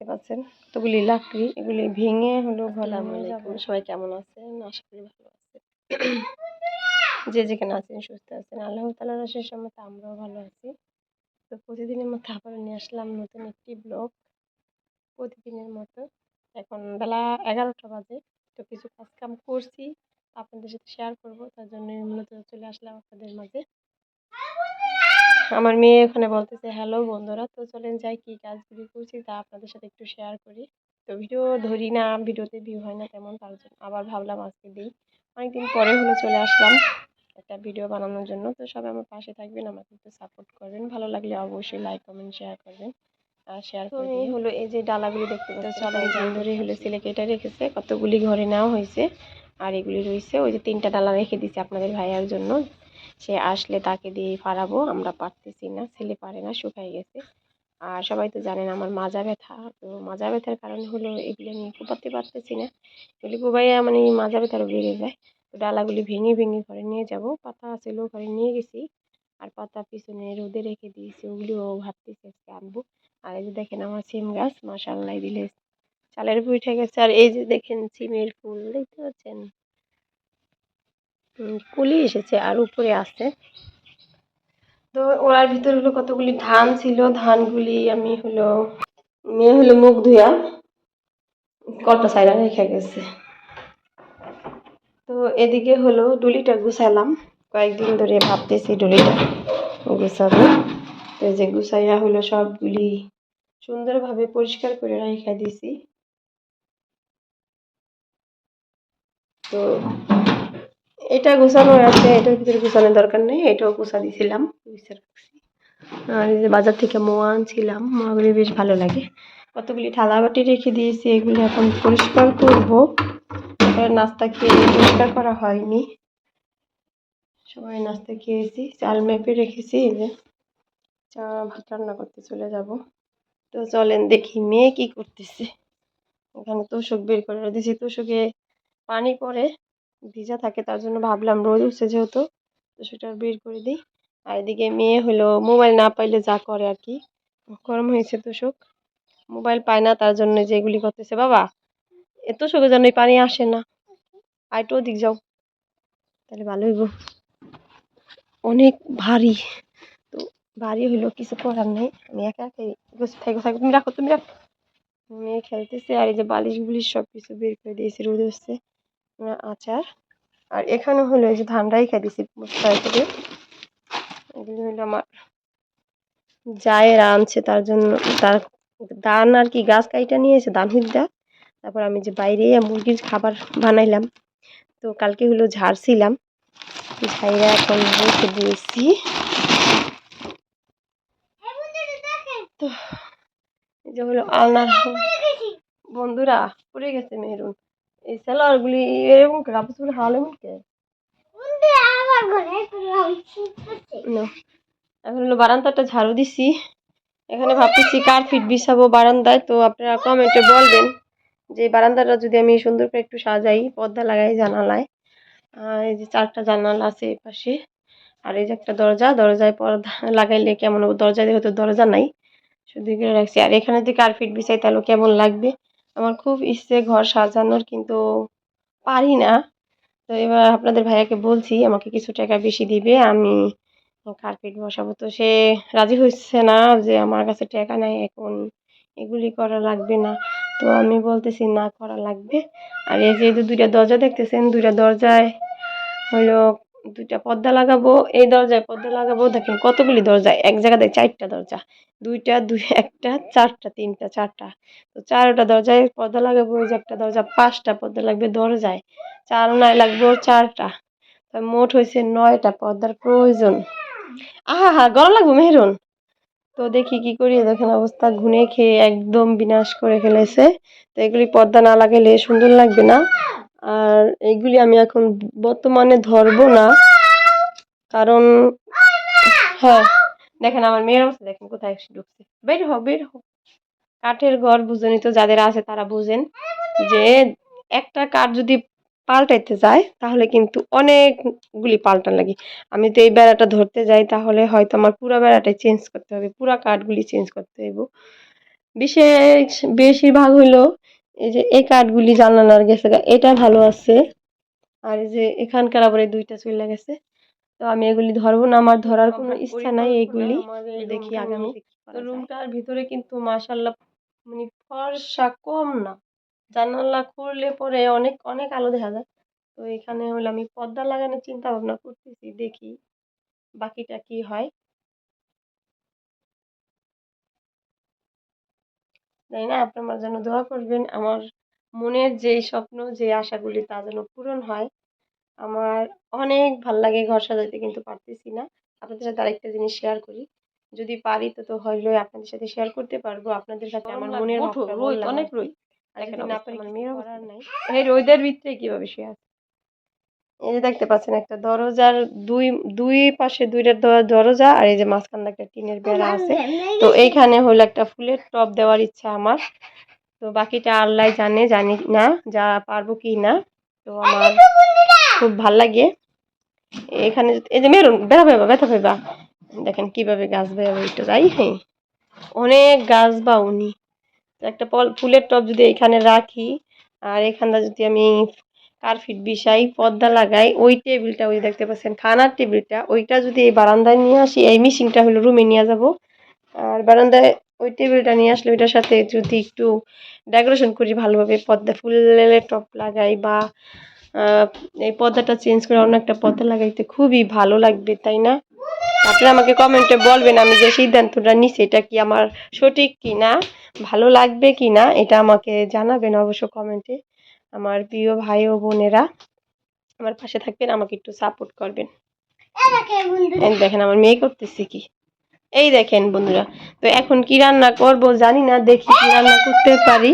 দেখতে পাচ্ছেন? কতগুলি লাকড়ি এগুলি ভেঙে হলো ঘরে সবাই কেমন আছেন? আশা করি ভালো আছেন। যে যেখানে আছেন সুস্থ আছেন। আল্লাহ তালার শেষ মতো আমরাও ভালো আছি। তো প্রতিদিনের মতো আবার নিয়ে আসলাম নতুন একটি ব্লগ। প্রতিদিনের মতো। এখন বেলা এগারোটা বাজে। তো কিছু কাজ কাম করছি। আপনাদের সাথে শেয়ার করব। তার জন্য মূলত চলে আসলাম আপনাদের মাঝে। আমার মেয়ে ওখানে বলতেছে হ্যালো বন্ধুরা তো চলেন যাই কি কাজগুলি করছি তা আপনাদের সাথে একটু শেয়ার করি। তো ভিডিও ধরি না ভিডিওতে ভিউ হয় না তেমন তার জন্য আবার ভাবলাম আজকে দিই। অনেকদিন পরে হলে চলে আসলাম একটা ভিডিও বানানোর জন্য তো সবাই আমার পাশে থাকবেন আমাকে একটু সাপোর্ট করবেন। ভালো লাগলে অবশ্যই লাইক কমেন্ট শেয়ার করবেন আর শেয়ার করে হলো এই যে ডালাগুলি দেখতে চলেন দিন ধরে হলো ছেলে কেটে রেখেছে কতগুলি ঘরে নেওয়া হয়েছে আর এগুলি রয়েছে ওই যে তিনটা ডালা রেখে দিছি আপনাদের ভাইয়ার জন্য। সে আসলে তাকে দিয়ে ফাড়াবো, আমরা পারতেছি না, ছেলে পারে না শুকাই গেছে। আর সবাই তো জানেন আমার মাজা ব্যথা, তো মাজা ব্যথার কারণে হলো এগুলো নিয়ে কোপাতে পারতেছি না। এগুলি কোবাইয়া মানে মাজা ব্যথারও বেড়ে যায়। তো ডালাগুলি ভেঙে ভেঙে ঘরে নিয়ে যাব। পাতা ছিল ঘরে নিয়ে গেছি, আর পাতা পিছনে রোদে রেখে দিয়েছি, ওগুলিও ভাবতেছি আজকে আনব। আর এই যে দেখেন আমার সিম গাছ মাসাল্লাহ দিলে চালের উঠে গেছে। আর এই যে দেখেন সিমের ফুল, দেখতে পাচ্ছেন? কুলি এসেছে আর উপরে আছে। তো ওরার ভিতর হলো কতগুলি ধান ছিল, ধানগুলি আমি হলো, মেয়ে হলো মুখ ধুয়া কটা সাইডা রেখে গেছে। তো এদিকে হলো ডুলিটা গুছালাম কয়েকদিন ধরে ভাবতেছি ডুলিটা গুছাবো। তো যে গুছাইয়া হলো সবগুলি সুন্দরভাবে পরিষ্কার করে রেখে দিছি। তো এটা গুছানো আছে, এটার ভিতরে গুছানোর দরকার নেই, এটাও গুছা দিয়েছিলাম আর বাজার থেকে মোয়া আনছিলাম, মোয়াগুলি বেশ ভালো লাগে। কতগুলি থালা বাটি রেখে দিয়েছি, এগুলি এখন পরিষ্কার করব। নাস্তা খেয়ে পরিষ্কার করা হয়নি। সবাই নাস্তা খেয়েছি, চাল মেপে রেখেছি যে চা, ভাত রান্না করতে চলে যাব। তো চলেন দেখি মেয়ে কি করতেছে। এখানে তোষক বের করে দিয়েছি তোষকে পানি পড়ে ভিজা থাকে, তার জন্য ভাবলাম রোদ উঠছে যেহেতু, তো সেটা বের করে দিই। আর এদিকে মেয়ে হলো, মোবাইল না পাইলে যা করে আর কি। গরম হয়েছে তো তোষক মোবাইল পায় না, তার জন্য যেগুলি করতেছে, বাবা এ তোষকের জন্যই পানি আসে না। আর একটু ওদিক যাও, তাহলে ভালো হইব। অনেক ভারী। তো ভারী হইল, কিছু করার নেই। আমি একা একাই থাকো থাকো তুমি রাখো তুমি রাখো। মেয়ে খেলতেছে, আর এই যে বালিশ বুলিশ সব কিছু বের করে দিয়েছি, রোদ হচ্ছে আচার। আর এখানে হলো যে ধান রাইখা দিছি করে এগুলো হলো আমার জায়েরা আনছে, তার জন্য তার দান আর কি গাছ কাইটা নিয়ে এসে ধান হুদ্দা তারপর আমি যে বাইরে মুরগির খাবার বানাইলাম, তো কালকে হলো ঝাড়ছিলাম ঝাইরা এখন রেখে দিয়েছি। তো যে হলো আলনার বন্ধুরা, পড়ে গেছে মেহরুন। এই সেলারগুলি এরকম কাপড় চোপড় হাল এমন কে? না। এখন হলো বারান্দাটা ঝাড়ু দিছি। এখানে ভাবতেছি কার্পেট বিছাবো বারান্দায় তো আপনারা কমেন্টে বলবেন যে বারান্দাটা যদি আমি সুন্দর করে একটু সাজাই পর্দা লাগাই জানালায়। এই যে চারটা জানালা আছে এই পাশে। আর এই যে একটা দরজা দরজায় পর্দা লাগাইলে কেমন দরজা দিয়ে হয়তো দরজা নাই শুধু করে রাখছি। আর এখানে যদি কার্পেট বিছাই তাহলে কেমন লাগবে? আমার খুব ইচ্ছে ঘর সাজানোর, কিন্তু পারি না। তো এবার আপনাদের ভাইয়াকে বলছি, আমাকে কিছু টাকা বেশি দিবে, আমি কার্পেট বসাবো। তো সে রাজি হচ্ছে না যে আমার কাছে টাকা নাই, এখন এগুলি করা লাগবে না। তো আমি বলতেছি, না, করা লাগবে। আর এই যে দুইটা দরজা দেখতেছেন, দুইটা দরজায় হলো দুইটা পর্দা লাগাবো, এই দরজায় পর্দা লাগাবো। দেখেন কতগুলি দরজা, এক জায়গা জায়গাতে চারটা দরজা, দুইটা, দুই, একটা, চারটা, তিনটা, চারটা। তো চারটা দরজায় পর্দা লাগাবো ওই যে একটা দরজা, পাঁচটা পর্দা লাগবে দরজায়, চার নয় লাগবে চারটা। মোট হয়েছে নয়টা পর্দার প্রয়োজন। আহা হা গরম লাগবে, মেহরুন। তো দেখি কি করি, দেখেন অবস্থা ঘুনে খেয়ে একদম বিনাশ করে ফেলেছে। তো এগুলি পর্দা না লাগাইলে সুন্দর লাগবে না। আর এইগুলি আমি এখন বর্তমানে ধরবো না। কারণ হ্যাঁ দেখেন আমার মেয়ের অবস্থা, দেখেন কোথায় ঢুকছে। বের হোক বের হোক কাঠের ঘর বুঝেনি তো যাদের আছে তারা বুঝেন যে একটা কাঠ যদি পাল্টাইতে যায়, তাহলে কিন্তু অনেকগুলি পাল্টান লাগে। আমি তো এই বেড়াটা ধরতে যাই, তাহলে হয়তো আমার পুরো বেড়াটাই চেঞ্জ করতে হবে, পুরো কাঠগুলি চেঞ্জ করতে হইব। বিশেষ, বেশিরভাগ হইল এই যে এই কাঠগুলি জানালার গেছে এটা ভালো আছে। আর এই যে এখানকার আবার এই দুইটা চলে গেছে। তো আমি এগুলি ধরবো না আমার ধরার কোনো ইচ্ছা নাই এগুলি। দেখি আগামী তো রুমটার ভিতরে কিন্তু মাশাল্লাহ মানে ফর্সা কম না। জানালা খুললে পরে অনেক অনেক আলো দেখা যায়। তো এখানে হলো আমি পর্দা লাগানোর চিন্তা ভাবনা করতেছি দেখি বাকিটা কি হয়। জানি না? আপনি আমার জন্য দোয়া করবেন। আমার মনের যে স্বপ্ন যে আশাগুলি তা যেন পূরণ হয়। আমার অনেক ভালো লাগে ঘর সাজাতে কিন্তু পারতেছি না। আপনাদের সাথে আরেকটা জিনিস শেয়ার করি। যদি পারি তো তো হইল আপনাদের সাথে শেয়ার করতে পারব। আপনাদের সাথে আমার মনের অনেক রই। আর যদি না পারি কিছু করার নাই। এই রোদের ভিতরে কীভাবে শেয়ার এই যে দেখতে পাচ্ছেন একটা দরজার দুই দুই পাশে দুইটা দরজা আর এই যে মাঝখানে একটা টিনের বেড়া আছে। তো এইখানে হলো একটা ফুলের টব দেওয়ার ইচ্ছা আমার। তো বাকিটা আল্লাহ জানে জানি না যা পারব কি না। তো আমার খুব ভালো লাগে। এখানে এই যে মেরুন ব্যথা পাইবা ব্যথা পাইবা দেখেন কীভাবে গাছ বেরোবে একটু যাই হ্যাঁ। অনেক গাছ বা উনি। একটা ফুলের টব যদি এখানে রাখি আর এখানটা যদি আমি কার্পেট বিছাই পর্দা লাগাই, ওই টেবিলটা ওই দেখতে পাচ্ছেন, খানার টেবিলটা, ওইটা যদি এই বারান্দায় নিয়ে আসি, এই মিশিংটা হলো রুমে নিয়ে যাব। আর বারান্দায় ওই টেবিলটা নিয়ে আসলে ওইটার সাথে যদি একটু ডেকোরেশন করি ভালোভাবে, পর্দা ফুলের টপ লাগাই বা এই পর্দাটা চেঞ্জ করে অন্য একটা পর্দা লাগাইতে খুবই ভালো লাগবে, তাই না? আপনারা আমাকে কমেন্টে বলবেন আমি যে সিদ্ধান্তটা নিছি, এটা কি আমার সঠিক কি না ভালো লাগবে কি না এটা আমাকে জানাবেন অবশ্য কমেন্টে। আমার প্রিয় ভাই ও বোনেরা আমার পাশে থাকবেন আমাকে একটু সাপোর্ট করবেন। দেখেন আমার মেয়ে করতেছে কি? এই দেখেন বন্ধুরা তো এখন কি রান্না করব জানি না দেখি কি রান্না করতে পারি।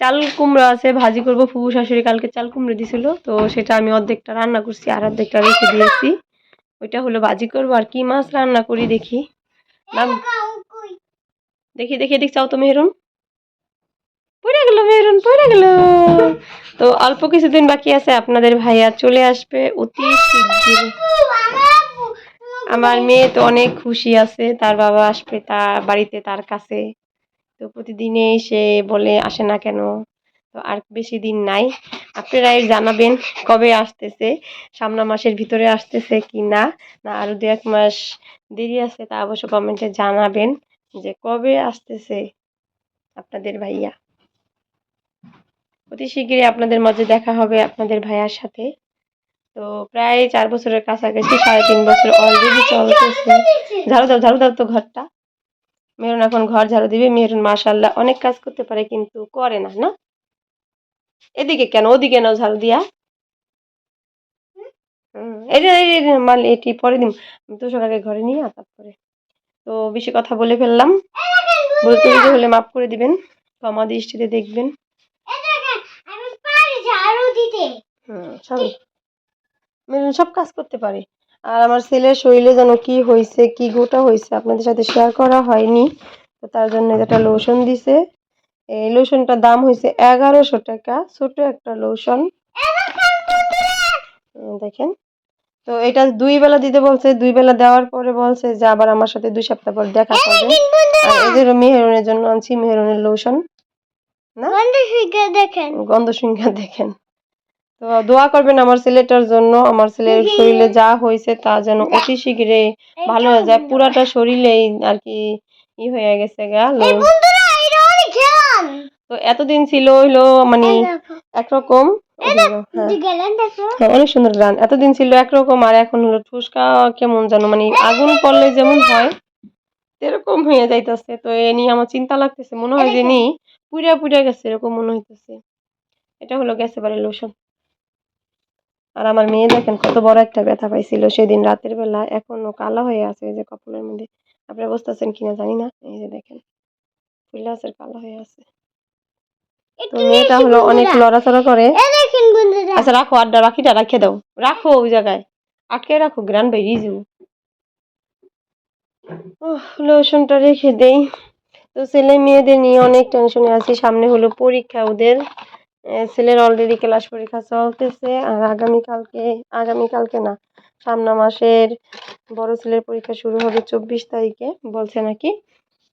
চাল কুমড়ো আছে ভাজি করব। ফুবু শাশুড়ি কালকে চাল কুমড়ো দিছিল তো সেটা আমি অর্ধেকটা রান্না করছি আর অর্ধেকটা রেখে দিয়েছি। ওইটা হলো ভাজি করব আর কি মাছ রান্না করি দেখি। দেখি দেখি এদিক চাও তো মেহরুন। পড়ে গেল মেহরুন পড়ে গেল। তো অল্প কিছুদিন বাকি আছে, আপনাদের ভাইয়া চলে আসবে অতি শিগগির আমার মেয়ে তো অনেক খুশি আছে, তার বাবা আসবে তার বাড়িতে তার কাছে। তো প্রতিদিনে সে বলে, আসে না কেন? তো আর বেশি দিন নাই। আপনারাই জানাবেন কবে আসতেছে, সামনা মাসের ভিতরে আসতেছে কি না? না আরও দু এক মাস দেরি আছে, তা অবশ্য কমেন্টে জানাবেন যে কবে আসতেছে আপনাদের ভাইয়া। অতি শীঘ্রই আপনাদের মাঝে দেখা হবে আপনাদের ভাইয়ার সাথে। তো প্রায় চার বছরের কাছাকাছি, সাড়ে তিন বছর অলরেডি চলতেছে। ঝাড়ু দাও ঝাড়ু দাও তো ঘরটা। মেরুন এখন ঘর ঝাড়ু দিবে। মেরুন মাশাল্লাহ অনেক কাজ করতে পারে কিন্তু করে না না? এদিকে কেন? ওদিকে নাও ঝাড়ু দিয়া। মাল এটি পরে আমি তো সকালে ঘরে নিয়ে আ তারপরে। তো বেশি কথা বলে ফেললাম। বলতে হলে মাফ করে দিবেন। ক্ষমা দৃষ্টিতে দেখবেন। হুম সব মেরুন সব কাজ করতে পারে। আর আমার ছেলের শরীরে যেন কি হয়েছে কি গোটা হয়েছে আপনাদের সাথে শেয়ার করা হয়নি। তো তার জন্য একটা লোশন দিছে এই লোশনটার দাম হয়েছে এগারোশো টাকা। ছোট একটা লোশন দেখেন। তো এটা দুই বেলা দিতে বলছে দুই বেলা দেওয়ার পরে বলছে যে আবার আমার সাথে দুই সপ্তাহ পর দেখা করবে। আর এদের মেহেরনের জন্য আনছি মেহেরনের লোশন না? দেখেন। গন্ধ সিংহা দেখেন। তো দোয়া করবেন আমার ছেলেটার জন্য আমার ছেলের শরীরে যা হয়েছে তা যেন অতি শীঘ্রে ভালো হয়ে যায়। পুরাটা শরীরেই আর কি ই হয়ে গেছে গা তো এতদিন ছিল হইল মানে একরকম হ্যাঁ। হ্যাঁ অনেক সুন্দর গান। এতদিন ছিল একরকম আর এখন হলো ঠুসকা কেমন যেন মানে আগুন পড়লে যেমন হয় এরকম হয়ে যাইতেছে। তো এ নিয়ে আমার চিন্তা লাগতেছে। মনে হয় যে নি পুড়িয়া পুড়িয়া গেছে এরকম মনে হইতেছে। এটা হলো গেছে বারে লোশন আর আমার মেয়ে দেখেন কত বড় একটা ব্যথা পাইছিল সেদিন রাতের বেলা এখনও কালা হয়ে আছে এই যে কপালের মধ্যে। আপনারা বুঝতেছেন কিনা জানি না এই যে দেখেন ফুলে আছে কালা হয়ে আছে। তো মেয়েটা হলো অনেক লড়াচড়া করে। আচ্ছা রাখো আড্ডা রাখিটা রাখে দাও। রাখো ওই জায়গায়। আটকে রাখো গ্রান বেরিয়ে যাব লোশনটা রেখে দেই। তো ছেলে মেয়েদের নিয়ে অনেক টেনশনে আছি। সামনে হলো পরীক্ষা ওদের। ছেলের অলরেডি ক্লাস পরীক্ষা চলতেছে, আর আগামীকালকে আগামীকালকে না, সামনা মাসের বড় ছেলের পরীক্ষা শুরু হবে চব্বিশ তারিখে, বলছে নাকি।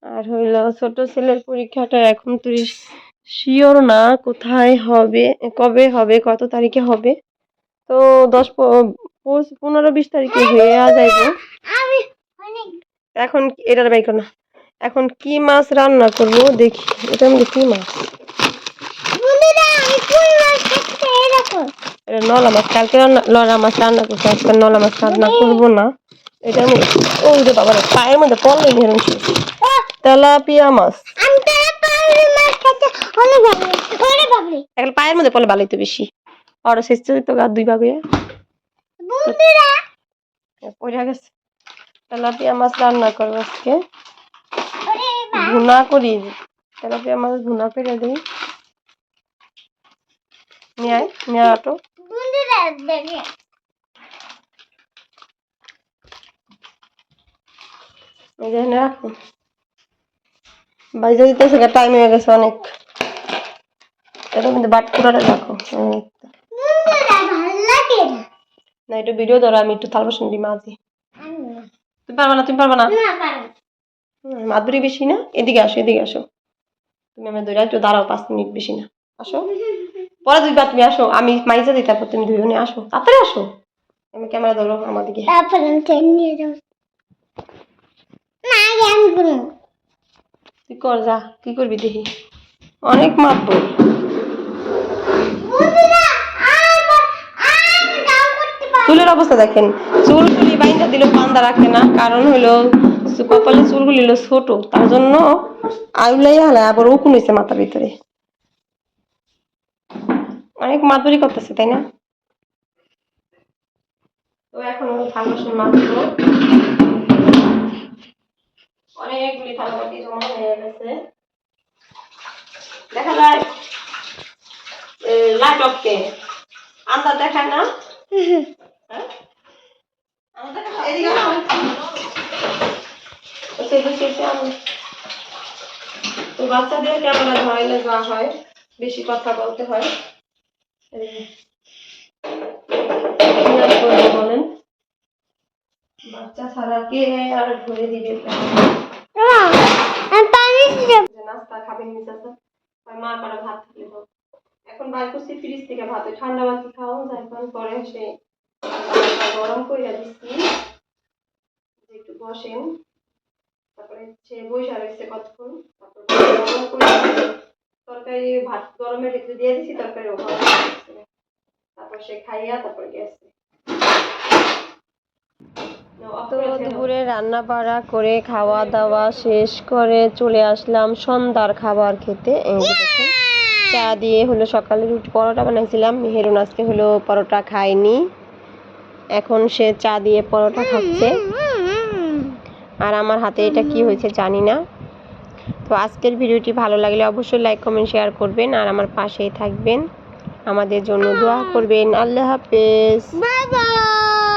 আর হইল ছোট ছেলের পরীক্ষাটা এখন তুই শিওর না কোথায় হবে, কবে হবে, কত তারিখে হবে। তো দশ পনেরো বিশ তারিখে হয়ে যাইব। আমি এখন এটার বাইক না, এখন কি মাছ রান্না করব দেখি, এটা মধ্যে কি মাছ বন্ধুরা আমি কই মাছ খাচ্ছি এরকম এটা নলা মাছ কালকে লড়া মাছ রান্না করতে আজকে নলা মাছ রান্না করব না। এটার মধ্যে ও যে বাবা রে, পায়ের মধ্যে পড়ল এরকম তেলাপিয়া মাছ। এখন পায়ের মধ্যে পড়লে ভালোই তো বেশি। আর শেষ তো গা দুই ভাগ। হয়ে পড়ে গেছে। তেলাপিয়া মাছ রান্না করব আজকে। ভুনা করি। তেলাপিয়া মাছ ভুনা করে দিই। নিয়ে আয় নিয়ে আটো এখানে রাখো বাইজে দিতেছে টাইম হয়ে গেছে অনেক এটা কিন্তু বাট পুরাটা রাখো না একটু ভিডিও ধরো আমি একটু থাল বাসন দিই মাঝে তুমি পারবা না তুমি পারবা না মাধুরী বেশি না এদিকে আসো এদিকে আসো তুমি আমার ধরে একটু দাঁড়াও পাঁচ মিনিট বেশি না আসো পরে দুইবার তুমি আসো আমি মাইজা দিই তারপর তুমি দুজনে আসো। তাড়াতাড়ি আসো। আমি ক্যামেরা ধরো আমার দিকে। তারপর আমি ট্রেন নিয়ে যাব। না আমি করব তুই কর যা। কি করবি দেখি। অনেক পারি চুলের অবস্থা দেখেন। চুলগুলি বাইন্দা দিলেও পান্দা রাখে না। কারণ হলো কপালে চুলগুলি হলো ছোট। তার জন্য আউলাই হালায় আবার উকুন হয়েছে মাথার ভিতরে। অনেক মাতবরি করতেছে তাই না? তো এখন থাল বাসন অনেকগুলি থালা বাটি জমা হয়ে গেছে। দেখা যায় লাইট অফকে আন্দাজ দেখায় না? হ্যাঁ? আচ্ছা, বাচ্চাদের ক্যামেরা ধরাইলে যা হয় বেশি কথা বলতে হয় এদিকে। কি আর করব বলেন বাচ্চা ছাড়া কে আর ধরে দিবে। নাস্তা খাবেন মা করা ভাত এখন বার করছি ফ্রিজ থেকে ভাত। ঠান্ডা ভাত খাও এখন পরে সে গরম করে দিচ্ছি একটু বসেন। তারপরে সে বৈশা কতক্ষণ? তারপর গরম করে। তরকারি ভাত গরমের ভিতরে দিয়ে দিচ্ছি তরকারি গরম তারপর সে খাইয়া তারপর গেছে। দুপুরে রান্না বাড়া করে খাওয়া দাওয়া শেষ করে চলে আসলাম সন্ধ্যার খাবার খেতে। চা দিয়ে হলো সকালে রুটি পরোটা বানাইছিলাম মেহেরুন আজকে হলো পরোটা খায়নি। এখন সে চা দিয়ে পরোটা খাচ্ছে। আর আমার হাতে এটা কি হয়েছে জানি না। তো আজকের ভিডিওটি ভালো লাগলে অবশ্যই লাইক কমেন্ট শেয়ার করবেন আর আমার পাশেই থাকবেন। আমাদের জন্য দোয়া করবেন। আল্লাহ হাফেজ। Bye bye